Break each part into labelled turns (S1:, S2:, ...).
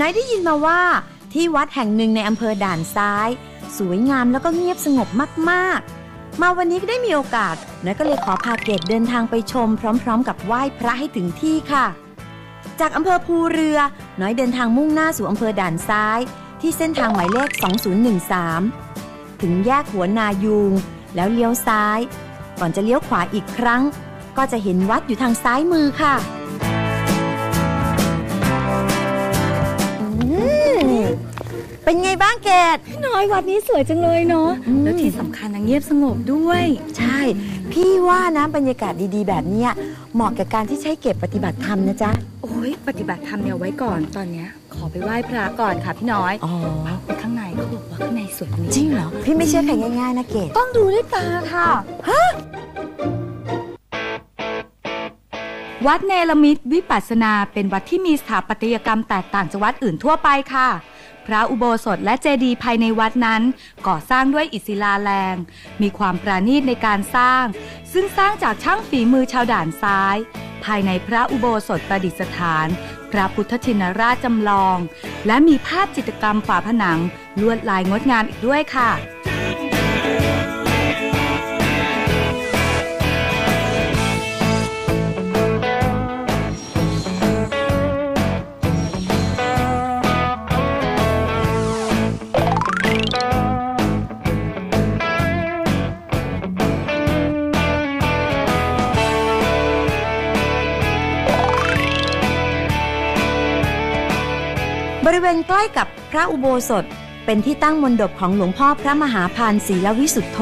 S1: นายได้ยินมาว่าที่วัดแห่งหนึ่งในอำเภอด่านซ้าย สวยงามแล้วก็เงียบสงบมากๆ มาวันนี้ก็ได้มีโอกาสน้อยก็เลยขอพาเกดเดินทางไปชม พร้อม ๆ กับไหว้พระให้ถึงที่ค่ะ จากอำเภอภูเรือ น้อยเดินทางมุ่งหน้าสู่อำเภอด่านซ้าย ที่เส้นทางหมายเลข 2013 ถึงแยกหัวนายูง แล้วเลี้ยวซ้าย ก่อนจะเลี้ยวขวาอีกครั้ง ก็จะเห็นวัดอยู่ทางซ้ายมือค่ะ เป็นไงบ้างเกด
S2: น้อยวัดนี้สวยจังเลยเนาะ
S1: อืม
S2: แล้วที่สำคัญนะเงียบสงบด้วย
S1: ใช่ พี่ว่านะบรรยากาศดีๆ แบบเนี้ยเหมาะกับการที่ใช้เก็บปฏิบัติธรรมนะจ๊ะ
S2: โอ้ยปฏิบัติธรรมเนี่ยไว้ก่อนตอนเนี้ยขอไปไหว้พระก่อนค่ะพี่น้อย
S1: อ๋อ
S2: ไปข้างในเขาบอกว่าข้างในสวยกว่านี้
S1: จริงเหรอ พี่ไม่เชื่อใครง่ายๆนะเกด
S2: ต้องดูด้วยตาค่ะวัดเนรมิตวิปัสสนาเป็นวัดที่มีสถาปัตยกรรมแตกต่างจากวัดอื่นทั่วไปค่ะ พระอุโบสถและเจดีย์ภายในวัดนั้น ก่อสร้างด้วยอิศิลาแรง มีความประณีตในการสร้าง ซึ่งสร้างจากช่างฝีมือชาวด่านซ้าย ภายในพระอุโบสถประดิษฐาน พระพุทธชินราชจำลอง และมีภาพจิตรกรรมฝาผนัง ลวดลายงดงามอีกด้วยค่ะ
S1: บริเวณใกล้กับพระอุโบสถ เป็นที่ตั้งมณฑปของหลวงพ่อพระมหาพานศีลวิสุทธโธ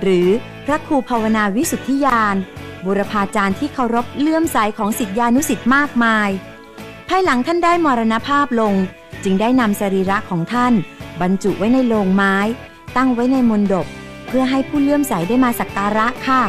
S1: หรือพระครูภาวนาวิสุทธิยาน บุรพาจารย์ที่เคารพเลื่อมใสของศิษยานุศิษย์มากมาย ภายหลังท่านได้มรณภาพลง จึงได้นำสรีระของท่าน บรรจุไว้ในโลงไม้ ตั้งไว้ในมณฑปเพื่อให้ผู้เลื่อมใสได้มาสักการะค่ะ